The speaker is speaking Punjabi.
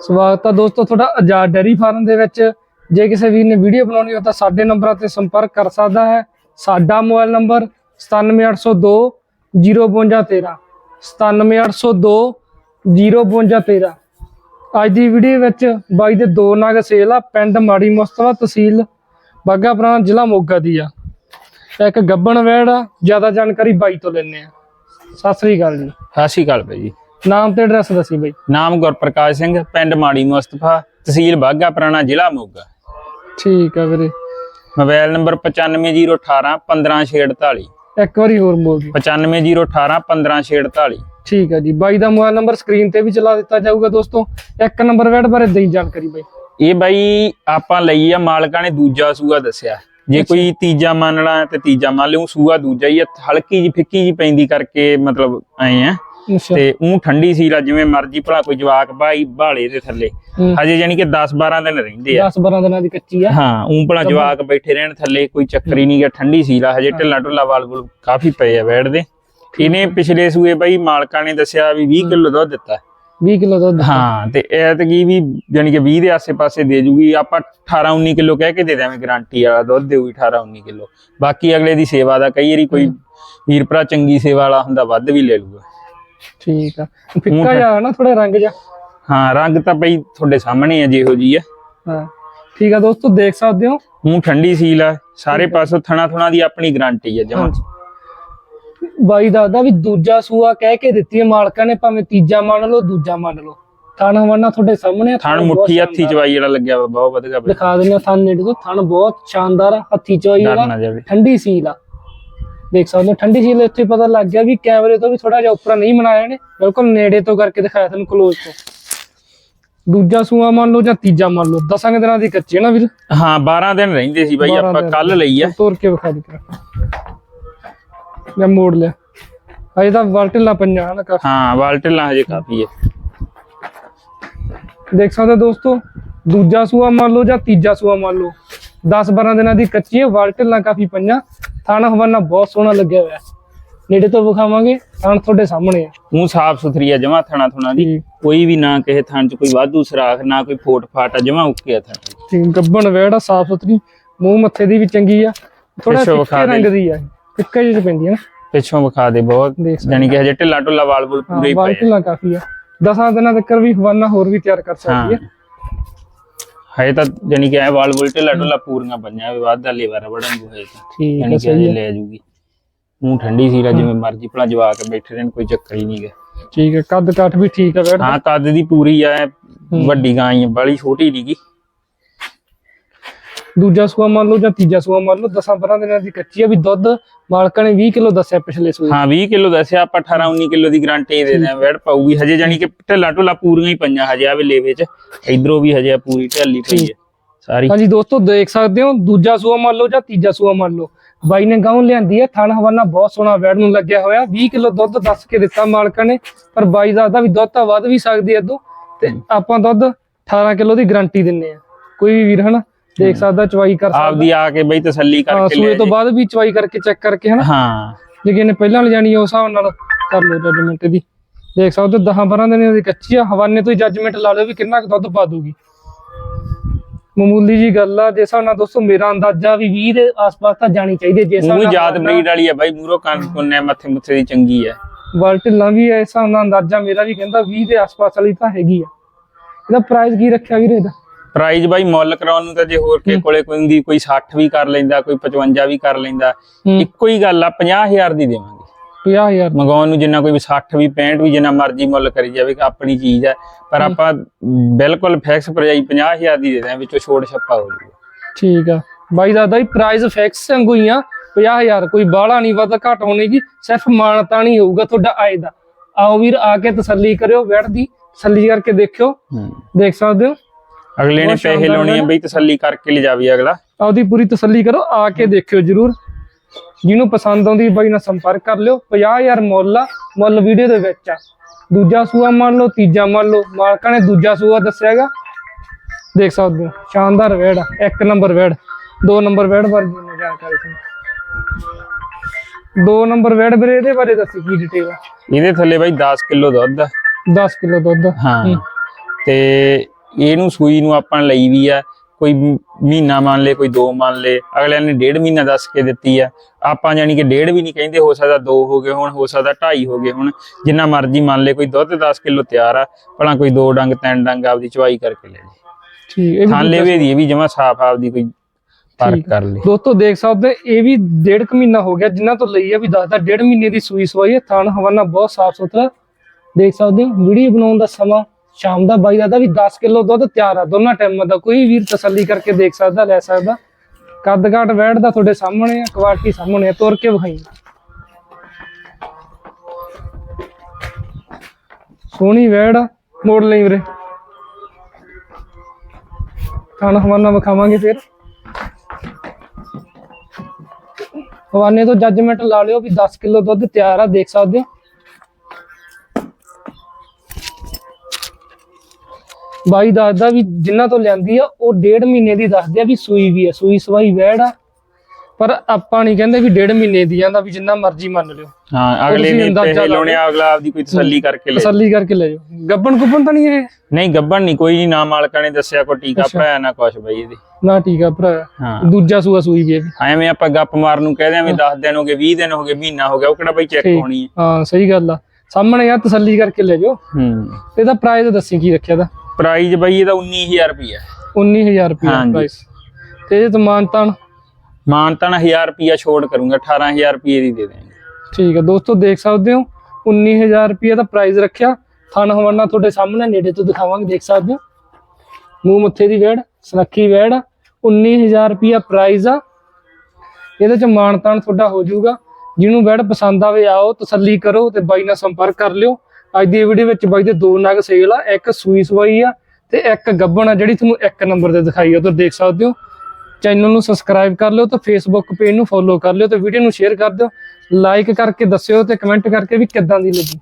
ਸਵਾਗਤ ਆ ਦੋਸਤੋ ਤੁਹਾਡਾ ਆਜ਼ਾਦ ਡੈਰੀ ਫਾਰਮ ਦੇ ਵਿੱਚ। ਜੇ ਕਿਸੇ ਵੀਰ ਨੇ ਵੀਡੀਓ ਬਣਾਉਣੀ ਹੋ ਤਾਂ ਸਾਡੇ ਨੰਬਰਾਂ ਤੇ ਸੰਪਰਕ ਕਰ ਸਕਦਾ ਹੈ। ਸਾਡਾ ਮੋਬਾਈਲ ਨੰਬਰ 97802 05213 97802 05213 ਅੱਜ ਦੀ ਵੀਡੀਓ ਵਿੱਚ ਬਾਈ ਦੇ ਦੋ ਨਗ ਸੇਲ ਆ, ਪਿੰਡ ਮਾੜੀ ਮੁਸਤਵਾ ਤਹਿਸੀਲ ਬਾਗਾ ਪੁਰਾਣਾ ਜ਼ਿਲ੍ਹਾ ਮੋਗਾ ਦੀ ਆ। ਇੱਕ ਗੱਬਣ ਵੈੜ ਆ, ਜ਼ਿਆਦਾ ਜਾਣਕਾਰੀ ਬਾਈ ਤੋਂ ਲੈਣੇ ਆ। ਸਤਿ ਸ੍ਰੀ ਅਕਾਲ ਜੀ। ਸਤਿ ਸ਼੍ਰੀ ਅਕਾਲ ਭਾਈ ਜੀ। ਨਾਮ ਤੇ ਐਡਰੈਸ ਦੱਸੀ ਬਾਈ। ਨਾਮ ਗੁਰਪ੍ਰਕਾਸ਼ ਸਿੰਘ ਪਿੰਡ ਮਾੜੀ ਮੁਸਤਫਾ ਤਹਿਸੀਲ ਬਾਗਾ ਪੁਰਾਣਾ ਜ਼ਿਲ੍ਹਾ ਮੋਗਾ। ਠੀਕ ਆ ਵੀਰੇ। ਮੋਬਾਈਲ ਨੰਬਰ 950181 15648 ਇੱਕ ਵਾਰੀ ਹੋਰ ਬੋਲ ਦਿਓ। 950181 15648 ਠੀਕ ਹੈ ਜੀ। ਬਾਈ ਦਾ ਮੋਬਾਈਲ ਨੰਬਰ ਸਕਰੀਨ ਤੇ ਵੀ ਚਲਾ ਦਿੱਤਾ ਜਾਊਗਾ ਦੋਸਤੋ। ਇੱਕ ਨੰਬਰ ਵੈਟ ਬਾਰੇ ਦੇਈ ਜਾਣਕਾਰੀ ਬਾਈ। ਇਹ ਬਾਈ ਆਪਾਂ ਲਈ ਆ ਮਾਲਕਾਂ ਨੇ ਦੂਜਾ ਸੂਆ ਦੱਸਿਆ। ਜੇ ਕੋਈ ਤੀਜਾ ਮੰਨਣਾ ਤੇ ਤੀਜਾ ਮੰਨ ਲਿਓ ਸੂਆ ਦੂਜਾ ਹੀ ਆ ਹਲਕੀ ਜੀ ਫਿੱਕੀ ਜੀ ਪੈਂਦੀ ਕਰਕੇ ਮਤਲਬ ਆਏ ਆ। ਤੇ ਉਹ ਠੰਡੀ ਸੀ ਲਾ ਜਿਵੇਂ ਮਰਜ਼ੀ ਭਲਾ ਕੋਈ ਜਵਾਕ ਭਾਈ ਬਾਲੇ ਦੇ ਥੱਲੇ। ਹਜੇ ਯਾਨੀ ਕਿ 10 12 ਦਿਨ ਰਹਿੰਦੇ ਆ। 10 12 ਦਿਨਾਂ ਦੀ ਕੱਚੀ ਆ। ਹਾਂ ਉਂ ਭਲਾ ਜਵਾਕ ਬੈਠੇ ਰਹਿਣ ਥੱਲੇ ਕੋਈ ਚੱਕਰ ਹੀ ਨਹੀਂ ਗਾ ਠੰਡੀ ਸੀ ਲਾ ਹਜੇ ਢਿੱਲਾ ਢੁੱਲਾ ਵਾਲ ਵੁਲ ਕਾਫੀ ਪਏ ਆ ਬੈਠਦੇ ਇਹਨੇ ਪਿਛਲੇ ਸੂਏ ਬਈ ਮਾਲਕਾਂ ਨੇ ਦੱਸਿਆ ਵੀ 20 ਕਿਲੋ ਦੁੱਧ ਦਿੱਤਾ। 20 ਕਿਲੋ ਦੁੱਧ ਹਾਂ ਤੇ ਐਤਕੀ ਵੀ ਯਾਨੀ ਕਿ 20 ਦੇ ਆਸੇ-ਪਾਸੇ ਦੇ ਜੂਗੀ ਆਪਾਂ 18 19 ਕਿਲੋ ਕਹਿ ਕੇ ਦੇ ਦਿਆਂਗੇ ਗਾਰੰਟੀ ਵਾਲਾ ਦੁੱਧ ਦੇਊਗੀ 18 19 ਕਿਲੋ। ਬਾਕੀ ਅਗਲੇ ਦੀ ਸੇਵਾ ਦਾ ਕਈ ਵਾਰੀ ਕੋਈ ਵੀਰ ਭਰਾ ਚੰਗੀ ਸੇਵਾ ਵਾਲਾ ਹੁੰਦਾ ਵੱਧ ਵੀ ਲੈ ਲੂਗਾ ਠੀਕ ਆ। ਫਿੱਕਾ ਜਿਹਾ ਨਾ ਥੋੜਾ ਰੰਗ ਜਿਹਾ। ਹਾਂ ਰੰਗ ਤਾਂ ਬਈ ਤੁਹਾਡੇ ਸਾਹਮਣੇ ਆ ਜਿਹੋ ਜੀ ਆ। ਹਾਂ। ਠੀਕ ਆ ਦੋਸਤੋ ਦੇਖ ਸਕਦੇ ਹੋ। ਹੂੰ ਠੰਡੀ ਸੀਲ ਆ। ਸਾਰੇ ਪਾਸੋਂ ਥਣਾ ਥਣਾ ਦੀ ਆਪਣੀ ਗਾਰੰਟੀ ਆ ਜਮਾ। ਬਾਈ ਦੱਸਦਾ ਵੀ ਦੂਜਾ ਸੂਆ ਕਹਿ ਕੇ ਦਿੱਤੀ ਹੈ ਮਾਲਕਾਂ ਨੇ ਭਾਵੇਂ ਤੀਜਾ ਮੰਨ ਲਓ ਦੂਜਾ ਮੰਨ ਲਓ। ਥਣ ਹਵਾਨਾ ਤੁਹਾਡੇ ਸਾਹਮਣੇ ਆ, ਥਣ ਮੁੱਠੀ ਹੱਥੀ। ਚਵਾਈ ਜਿਹੜਾ ਲੱਗਿਆ ਬਹੁਤ ਵਧੀਆ ਦਿਖਾ ਦਿੰਦੇ ਥਣ ਨੇੜੇ ਤੋਂ। ਥਣ ਬਹੁਤ ਸ਼ਾਨਦਾਰ ਹੱਥੀ ਡਰ ਵਾਲਾ। ਠੰਡੀ ਸੀਲ ਆ। ਦੇਖ ਸਕਦੇ ਹੋ ਠੰਡੀ ਸੀਲ ਇੱਥੇ ਪਤਾ ਲੱਗ ਗਿਆ ਵੀ ਕੈਮਰੇ ਤੋਂ ਵੀ ਥੋੜਾ ਜਿਹਾ ਉੱਪਰ ਨਹੀਂ ਬਣਾਇਆ ਨੇ ਬਿਲਕੁਲ ਨੇੜੇ ਤੋਂ ਕਰਕੇ ਦਿਖਾਇਆ ਤੁਹਾਨੂੰ ਕਲੋਜ਼ ਤੋਂ। ਦੂਜਾ ਸੂਆ ਮੰਨ ਲਓ ਜਾਂ ਤੀਜਾ ਮੰਨ ਲਓ ਦਸਾਂ ਕੁ ਦਿਨਾਂ ਦੀ ਕੱਚੀ ਹੈ ਨਾ ਵੀਰ? ਹਾਂ 12 ਦਿਨ ਰਹਿੰਦੇ ਸੀ ਬਾਈ 12 ਆਪਾਂ। ਕੱਲ ਲਈ ਆ। ਤੋੜ ਕੇ ਵਿਖਾ ਦੇ ਮੈਂ ਮੋੜ ਲਿਆ। ਅਜੇ ਤਾਂ ਵਰਟਲਾ ਪੰਜਾ ਨਾ ਕਾਫੀ। ਹਾਂ ਵਾਲਟਲਾਂ ਹਜੇ ਕਾਫੀ ਹੈ ਦੇਖ ਸਕਦੇ ਹੋ ਦੋਸਤੋ ਦੂਜਾ ਸੂਆ ਮੰਨ ਲਓ ਜਾਂ ਤੀਜਾ ਸੂਆ ਮੰਨ ਲਓ। 10 12 ਦਿਨਾਂ ਦੀ ਕੱਚੀ ਹੈ ਵਰਟਲਾ ਕਾਫੀ ਪੰਜਾ ਥਾਣਾ ਹਵਾਨਾ ਬਹੁਤ ਸੋਹਣਾ ਲੱਗਿਆ ਹੋਇਆ। ਨੇੜੇ ਤੋਂ ਵਿਖਾਵਾਂਗੇ ਥਾਣ ਤੁਹਾਡੇ ਸਾਹਮਣੇ ਆ। ਉਹ ਸਾਫ਼ ਸੁਥਰੀ ਆ ਜਮਾ ਥਣਾ ਥਣਾ ਦੀ। ਕੋਈ ਵੀ ਨਾ ਕਿਸੇ ਥਣ ਚ ਕੋਈ ਵਾਧੂ ਸਰਾਖ ਨਾ ਕੋਈ ਫੋਟ ਫਾਟ ਆ ਜਮਾ ਓਕੇ ਆ ਥਣ ਠੀਕ ਗੱਬਣ ਵੇੜਾ ਸਾਫ਼ ਸੁਥਰੀ। ਮੂੰਹ ਮੱਥੇ ਦੀ ਵੀ ਚੰਗੀ ਆ। ਥੋੜਾ ਫਿੱਕੇ। ਰੰਗ ਦੀ। ਆ। ਫਿੱਕਾ ਜਿਹੀ ਪੈਂਦੀ ਆ ਨਾ। ਪਿੱਛੋਂ ਵਿਖਾ ਦੇ ਬਹੁਤ। ਯਾਨੀ ਕਿ ਹਜੇ ਢਿੱਲਾ ਢੁੱਲਾ ਵਾਲ ਵੁਲ ਪੂਰੇ ਹੀ ਪਏ ਆ। ਵਾਲਟਲਾ ਕਾਫੀ ਆ। ਦਸਾਂ ਦਿਨਾਂ ਤੱਕ ਵੀ ਹਵਾਨਾ ਹੋਰ ਵੀ ਤਿਆਰ ਕਰ ਸਕਦੀ ਹੈ ਤਾਂ ਯਾਨੀ ਕਿ ਇਹ ਵਾਲ ਵੁਲ ਢਿੱਲਾ ਢੁੱਲਾ ਪੂਰੀਆਂ ਪਈਆਂ ਵੀ ਵਾਧਾ ਲੇਵਰ ਬੜਨ ਹੋਏ ਤਾਂ। ਠੀਕ ਹੈ ਕਿ ਸਹੀ ਹਜੇ ਹੈ। ਲੈ ਜੂਗੀ। ਮੂੰਹ ਠੰਡੀ ਸੀ ਲਾ ਜਿਵੇਂ ਮਰਜ਼ੀ ਭਲਾ ਜਵਾ ਕੇ ਬੈਠੇ ਰਹਿਣ ਕੋਈ ਚੱਕਰ ਹੀ ਨਹੀਂ ਗਾ ਠੀਕ ਹੈ ਕੱਦ ਕਾਠ ਵੀ ਠੀਕ ਹੈ ਹਾਂ ਕੱਦ ਦੀ ਪੂਰੀ ਆ ਵੱਡੀ ਗਾਂ ਹੀ ਬੜੀ ਛੋਟੀ ਨਹੀਂਗੀ ਦੂਜਾ ਸੂਆ ਮੰਨ ਲਓ ਜਾਂ ਤੀਜਾ ਸੂਆ ਮੰਨ ਲਓ 10 12 ਦਿਨਾਂ ਦੀ ਕੱਚੀ ਆ ਵੀ ਦੁੱਧ ਮਾਲਕਾਂ ਨੇ 20 ਕਿਲੋ ਦੱਸਿਆ ਪਿਛਲੇ ਸੂਏ ਹਾਂ 20 ਕਿਲੋ ਦੱਸਿਆ ਆਪਾਂ 18 19 ਕਿਲੋ ਦੀ ਗਾਰੰਟੀ ਦੇ ਦਿਆਂ ਵੈੜ ਪਾਊਗੀ। ਹਜੇ ਜਾਨੀ ਕਿ ਢਿੱਲਾ ਢੁੱਲਾ ਪੂਰੀਆਂ ਹੀ ਪਈਆਂ ਹਜੇ ਆ ਵੇਲੇ ਵਿੱਚ ਇਧਰੋਂ ਵੀ ਹਜੇ ਪੂਰੀ ਢੱਲੀ ਪਈ ਹੈ ਸਾਰੀ। ਹਾਂਜੀ ਦੋਸਤੋ ਦੇਖ ਸਕਦੇ ਹੋ ਦੂਜਾ ਸੂਆ ਮੰਨ ਲਓ ਜਾਂ ਤੀਜਾ ਸੂਆ ਮੰਨ ਲਓ। ਬਾਈ ਨੇ ਗਾਉਂ ਲਿਆਂਦੀ ਹੈ ਥਣ ਹਵਾਨਾ ਬਹੁਤ ਸੋਹਣਾ ਵੈੜ ਨੂੰ ਲੱਗਿਆ ਹੋਇਆ 20 ਕਿਲੋ ਦੁੱਧ ਦੱਸ ਕੇ ਦਿੱਤਾ ਮਾਲਕਾਂ ਨੇ ਪਰ ਬਾਈ ਦੱਸਦਾ ਵੀ ਦੁੱਧ ਤਾਂ ਵੱਧ ਵੀ ਸਕਦੀ ਹੈ ਇਦੋਂ ਤੇ ਆਪਾਂ ਦੁੱਧ 18 ਕਿਲੋ ਦੀ ਗਾਰੰਟੀ ਦਿੰਨੇ ਆ ਕੋਈ ਵੀ ਵੀਰ ਹਨਾ? ਦੇਖ ਸਕਦਾ ਚਵਾਈ ਕਰ ਸਕਦਾ। ਆਪਦੀ ਆ ਕੇ ਬਈ ਤਸੱਲੀ ਕਰਕੇ ਸੂਏ ਲੈ ਤੋਂ ਬਾਅਦ ਵੀ ਚਵਾਈ ਕਰਕੇ ਚੈੱਕ ਕਰਕੇ ਹਨਾ? ਹਾਂ। ਜੇ ਕਿਸੇ ਨੇ ਪਹਿਲਾਂ ਲਿਜਾਣੀ ਉਸ ਹਿਸਾਬ ਨਾਲ ਕਰ ਲਓ ਜੱਜਮੈਂਟ ਦੀ ਦੇਖ ਸਕਦੇ 10 12 ਦਿਨਾਂ ਦੀ ਕੱਚੀ ਆ ਹਵਾਨੇ ਤੋਂ ਹੀ ਜੱਜਮੈਂਟ ਲਾ ਲਓ ਵੀ ਕਿੰਨਾ ਕੁ ਦੁੱਧ ਪਾ ਦੂਗੀ ਮਾਮੂਲੀ ਜੀ ਗੱਲ ਆ ਜੇ ਹਿਸਾਬ ਨਾਲ ਦੋਸਤੋ ਮੇਰਾ ਅੰਦਾਜ਼ਾ ਵੀ 20 ਦੇ ਆਸ-ਪਾਸ ਤਾਂ ਜਾਣੀ ਚਾਹੀਦੀ ਜੇ ਹਿਸਾਬ ਨਾਲ ਜਾਤ ਬਰੀਡ ਵਾਲੀ ਆ ਬਾਈ ਮੂਰੋ ਕੰਨ ਕੁੰਨੇ ਮੱਥੇ ਮੁੱਥੇ ਦੀ ਚੰਗੀ ਆ। ਵਲਟਲਾਂ ਵੀ ਇਸ ਹਿਸਾਬ ਨਾਲ ਅੰਦਾਜ਼ਾ ਮੇਰਾ ਵੀ ਕਹਿੰਦਾ 20 ਦੇ ਆਸ-ਪਾਸ ਵਾਲੀ ਤਾਂ ਹੈਗੀ ਆ। ਇਹਦਾ ਪ੍ਰਾਈਸ ਕੀ ਰੱਖਿਆ ਵੀਰੇ ਇਹਦਾ? ਪ੍ਰਾਈਜ਼ ਬਾਈ ਮੁੱਲ ਕਰਾਉਣ ਨੂੰ ਤਾਂ ਜੇ ਹੋਰ ਕੇ ਕੋਲੇ ਕੋਈ ਹੁੰਦੀ ਕੋਈ 60 ਵੀ ਕਰ ਲੈਂਦਾ ਕੋਈ 55 ਵੀ ਕਰ ਲੈਂਦਾ ਇੱਕੋ ਹੀ ਗੱਲ ਆ 50000 ਦੀ ਦੇਵਾਂਗੇ। 50000 ਮੰਗਾਉਣ ਨੂੰ ਜਿੰਨਾ ਕੋਈ ਵੀ 60 ਵੀ 65 ਵੀ ਜਿੰਨਾ ਮਰਜ਼ੀ ਮੁੱਲ ਕਰੀ ਜਾਵੇ ਕਿ ਆਪਣੀ ਚੀਜ਼ ਹੈ ਪਰ ਆਪਾਂ ਬਿਲਕੁਲ ਫਿਕਸ ਪ੍ਰਾਈਸ 50000 ਦੀ ਦੇ ਦਾਂ ਵਿੱਚੋਂ ਛੋੜ ਛੱਪਾ ਹੋ ਜਾਊਗਾ। ਠੀਕ ਆ। ਬਾਈ ਦਾਦਾ ਹੀ ਪ੍ਰਾਈਸ ਫਿਕਸ ਵਾਂਗੂ ਹੀ ਆ 50000 ਕੋਈ ਬਾਹਲਾ ਨਹੀਂ ਵੱਧ ਘੱਟ ਹੋਣੇਗੀ ਸਿਰਫ ਮਾਨਤਾ ਨਹੀਂ ਹੋਊਗਾ ਤੁਹਾਡਾ ਆਏ ਦਾ। ਆਓ ਵੀਰ ਆ ਕੇ ਤਸੱਲੀ ਕਰਿਓ ਵੈਟ ਦੀ ਤਸੱਲੀ ਕਰਕੇ ਦੇਖਿਓ। ਦੇਖ ਸਕਦੇ ਹੋ। ਅਗਲੇ ਨੇ ਪੈਸੇ ਲਾਉਣੇ ਆ ਹੈ। ਬਈ ਤਸੱਲੀ ਕਰਕੇ ਲਿਜਾਵੇ ਅਗਲਾ। ਆਪਦੀ ਪੂਰੀ ਤਸੱਲੀ ਕਰੋ ਆ ਕੇ ਦੇਖਿਓ ਜਰੂਰ। ਜਿਹਨੂੰ ਪਸੰਦ ਆਉਂਦੀ ਬਾਈ ਨਾਲ ਸੰਪਰਕ ਕਰ ਲਿਓ। 50000 ਮੁੱਲ ਆ ਮੁੱਲ ਵੀਡੀਓ ਦੇ ਵਿੱਚ ਆ। ਦੂਜਾ ਸੂਆ ਮੰਨ ਲਓ ਤੀਜਾ ਮੰਨ ਲਓ। ਮਾਲਕਾਂ ਨੇ ਦੂਜਾ ਸੂਆ ਦੱਸਿਆਗਾ ਦੇਖ ਸਕਦੇ ਹੋ ਸ਼ਾਨਦਾਰ ਵੇੜ ਇੱਕ ਨੰਬਰ ਵੇੜ ਦੋ ਨੰਬਰ ਵੇੜ ਵਰਗੀ ਨੂੰ ਜਾਣਕਾਰੀ ਸੀ। ਦੋ ਨੰਬਰ ਵੇੜ ਵੀਰੇ ਇਹਦੇ ਬਾਰੇ ਦੱਸੀ ਕੀ ਡਿਟੇਲ ਆ? ਇਹਦੇ ਥੱਲੇ ਬਾਈ 10 ਕਿਲੋ ਦੁੱਧ ਆ। 10 ਕਿਲੋ ਦੁੱਧ। ਹੂੰ। ਤੇ ਇਹਨੂੰ ਸੂਈ ਨੂੰ ਆਪਾਂ ਲਈ ਵੀ ਆ ਕੋਈ ਮਹੀਨਾ ਮੰਨ ਲੇ ਕੋਈ 2 ਮੰਨ ਲੇ ਅਗਲਿਆਂ ਨੇ ਡੇਢ ਮਹੀਨਾ ਦੱਸ ਕੇ ਦਿੱਤੀ ਆ। ਆਪਾਂ ਜਾਨੀ ਕਿ ਡੇਢ ਵੀ ਨਹੀਂ ਕਹਿੰਦੇ ਹੋ ਸਕਦਾ 2 ਹੋ ਗਏ ਹੁਣ ਹੋ ਸਕਦਾ 2.5 ਹੋ ਗਏ ਹੁਣ। ਜਿੰਨਾ ਮਰਜ਼ੀ ਮੰਨ ਲੇ ਕੋਈ ਦੁੱਧ 10 ਕਿਲੋ ਤਿਆਰ ਆ ਭਲਾ ਕੋਈ ਦੋ ਡੰਗ ਤਿੰਨ ਡੰਗ ਆਪਦੀ ਚਵਾਈ ਕਰਕੇ ਲੈ ਜੇ ਠੀਕ ਇਹ ਵੀ ਥਾਂ ਲੈਵੇ ਦੀ ਇਹ ਵੀ ਜਮਾ ਸਾਫ਼ ਆਪਦੀ ਕੋਈ ਫ਼ਰਕ। ਕਰ ਲੇ। ਦੋਸਤੋ ਦੇਖ ਸਕਦੇ ਇਹ ਵੀ ਡੇਢ ਕੁ ਮਹੀਨਾ ਹੋ ਗਿਆ ਜਿਨ੍ਹਾਂ ਤੋਂ ਲਈ ਆ ਵੀ ਦੱਸਦਾ ਡੇਢ ਮਹੀਨੇ ਦੀ ਸੂਈ ਸਵਾਈ ਹੈ ਥਣ ਹਵਾਨਾ ਬਹੁਤ ਸਾਫ਼ ਸੁਥਰਾ ਦੇਖ ਸਕਦੇ ਹੋ ਵੀਡੀਓ ਬਣਾਉਣ ਦਾ ਸਮਾਂ ਸ਼ਾਮ ਦਾ ਬਾਈ ਦਾ ਵੀ 10 ਕਿਲੋ ਦੁੱਧ ਤਿਆਰ ਆ ਦੋਨਾਂ ਟਾਈਮਾਂ ਦਾ। ਕੋਈ ਵੀਰ ਤਸੱਲੀ ਕਰਕੇ ਦੇਖ ਸਕਦਾ ਲੈ ਸਕਦਾ। ਕੱਦ ਕਾਟ ਵੈੜ ਦਾ ਤੁਹਾਡੇ ਸਾਹਮਣੇ ਆ ਕੁਆਲਿਟੀ ਸਾਹਮਣੇ ਆ ਤੁਰ ਕੇ ਵਿਖਾਈ। ਸੋਹਣੀ ਵੈੜ ਆ, ਮੋੜ ਲਈ ਵੀਰੇ। ਖਾਣਾ ਹਵਾਨਾ ਵਿਖਾਵਾਂਗੇ ਫਿਰ। ਹਵਾਨੇ ਤੋਂ ਜੱਜਮੈਂਟ ਲਾ ਲਿਓ ਵੀ 10 ਕਿਲੋ ਦੁੱਧ ਤਿਆਰ ਆ ਦੇਖ ਸਕਦੇ ਹੋ। ਬਾਈ ਦੱਸਦਾ ਵੀ ਜਿਨ੍ਹਾਂ ਤੋਂ ਲਿਆਂਦੀ ਆ ਉਹ ਡੇਢ ਮਹੀਨੇ ਦੀ ਦੱਸਦੇ ਆ ਵੀ ਸੂਈ ਵੀ ਆ ਸੂਈ ਸਵਾਈ ਵੈੜ ਆ। ਪਰ ਆਪਾਂ ਨਹੀਂ ਕਹਿੰਦੇ ਵੀ ਡੇਢ ਮਹੀਨੇ ਦੀ ਜਾਂਦਾ ਵੀ ਜਿੰਨਾ ਮਰਜ਼ੀ ਮੰਨ ਲਿਓ। ਹਾਂ ਅਗਲੇ ਨੇ ਪੈਸੇ ਲਾਉਣੇ ਅਗਲਾ ਆਪਦੀ ਕੋਈ ਤਸੱਲੀ ਕਰਕੇ ਲੈ ਤਸੱਲੀ ਕਰਕੇ ਲੈ ਜਾਓ। ਗੱਬਣ ਗੁੱਬਣ ਤਾਂ ਨਹੀਂ ਇਹ? ਨਹੀਂ ਗੱਬਣ ਨਹੀਂ ਕੋਈ ਨਹੀਂ ਨਾ ਮਾਲਕਾਂ ਨੇ ਦੱਸਿਆ ਕੋਈ ਟੀਕਾ ਭਰਾਇਆ ਨਾ ਕੁਛ ਬਈ ਇਹਦੇ। ਨਾ ਠੀਕ ਆ ਭਰਾ ਹਾਂ। ਦੂਜਾ ਸੂਆ ਸੂਈ ਵੀ ਇਹ ਵੀ। ਐਵੇਂ ਆਪਾਂ ਗੱਪ ਮਾਰਨ ਨੂੰ ਕਹਦੇ ਐਵੇਂ 10 ਦਿਨ ਹੋ ਗਏ 20 ਦਿਨ ਹੋ ਗਏ ਮਹੀਨਾ ਹੋ ਗਿਆ ਉਹ ਕਿਹੜਾ ਬਈ ਚੈੱਕ। ਹੋਣੀ ਹੈ ਹਾਂ ਸਹੀ ਗੱਲ ਆ। ਸਾਹਮਣੇ ਆ ਤਸੱਲੀ ਕਰਕੇ ਲੈ ਜਾਓ। ਹੂੰ। ਇਹਦਾ ਪ੍ਰਾਈਸ ਦੱਸੀ ਕੀ ਰੱਖਿਆ ਦਾ? ਪ੍ਰਾਈਸ ਬਈ ਇਹਦਾ 19000 ਰੁਪਿਆ 19000 ਰੁਪਏ ਹਾਂਜੀ। ਪ੍ਰਾਈਸ ਤੇ ਇਹ ਤਮਾਨਤਾਨ ਮਾਨਤਾਨ? 1000 ਰੁਪਿਆ ਛੋੜ ਕਰੂੰਗਾ 18000 ਰੁਪਏ ਦੀ ਦੇ ਦੇਵਾਂਗੇ ਠੀਕ ਹੈ ਦੋਸਤੋ ਦੇਖ ਸਕਦੇ ਹੋ 19000 ਰੁਪਏ ਦਾ ਪ੍ਰਾਈਸ ਰੱਖਿਆ। ਥਣ ਹਵਾਨਾ ਤੁਹਾਡੇ ਸਾਹਮਣੇ ਨੇੜੇ ਤੋਂ ਦਿਖਾਵਾਂਗੇ ਦੇਖ ਸਕਦੇ ਹੋ। ਮੂੰਹ ਮੱਥੇ ਦੀ ਵੇੜ ਸੁਨੱਖੀ ਵੇੜ 19000 ਰੁਪਏ ਪ੍ਰਾਈਸ ਆ। ਇਹਦੇ ਚ ਮਾਨਤਾਨ ਤੁਹਾਡਾ ਹੋ ਜਾਊਗਾ। ਜਿਹਨੂੰ ਵੇੜ ਪਸੰਦ ਆਵੇ ਆਓ ਤਸੱਲੀ ਕਰੋ ਤੇ ਬਾਈ ਨਾਲ ਸੰਪਰਕ ਕਰ ਲਿਓ। ਅੱਜ ਦੀ ਵੀਡੀਓ ਵਿੱਚ ਬਾਈ ਦੇ ਦੋ ਨਗ ਸੇਲ ਆ, ਇੱਕ ਸੂਈ ਸਵਾਈ ਆ ਤੇ ਇੱਕ ਗੱਬਣ ਆ, ਜਿਹੜੀ ਤੁਹਾਨੂੰ ਇੱਕ ਨੰਬਰ ਤੇ ਦਿਖਾਈ ਆ, ਉਧਰ ਦੇਖ ਸਕਦੇ ਹੋ। ਚੈਨਲ ਨੂੰ ਸਬਸਕ੍ਰਾਈਬ ਕਰ ਲਿਓ ਤੇ ਫੇਸਬੁੱਕ ਪੇਜ ਨੂੰ ਫੋਲੋ ਕਰ ਲਿਓ ਤੇ ਵੀਡੀਓ ਨੂੰ ਸ਼ੇਅਰ ਕਰ ਦਿਓ। ਲਾਈਕ ਕਰਕੇ ਦੱਸਿਓ ਤੇ ਕਮੈਂਟ ਕਰਕੇ ਵੀ ਕਿੱਦਾਂ ਦੀ ਲੱਗੀ।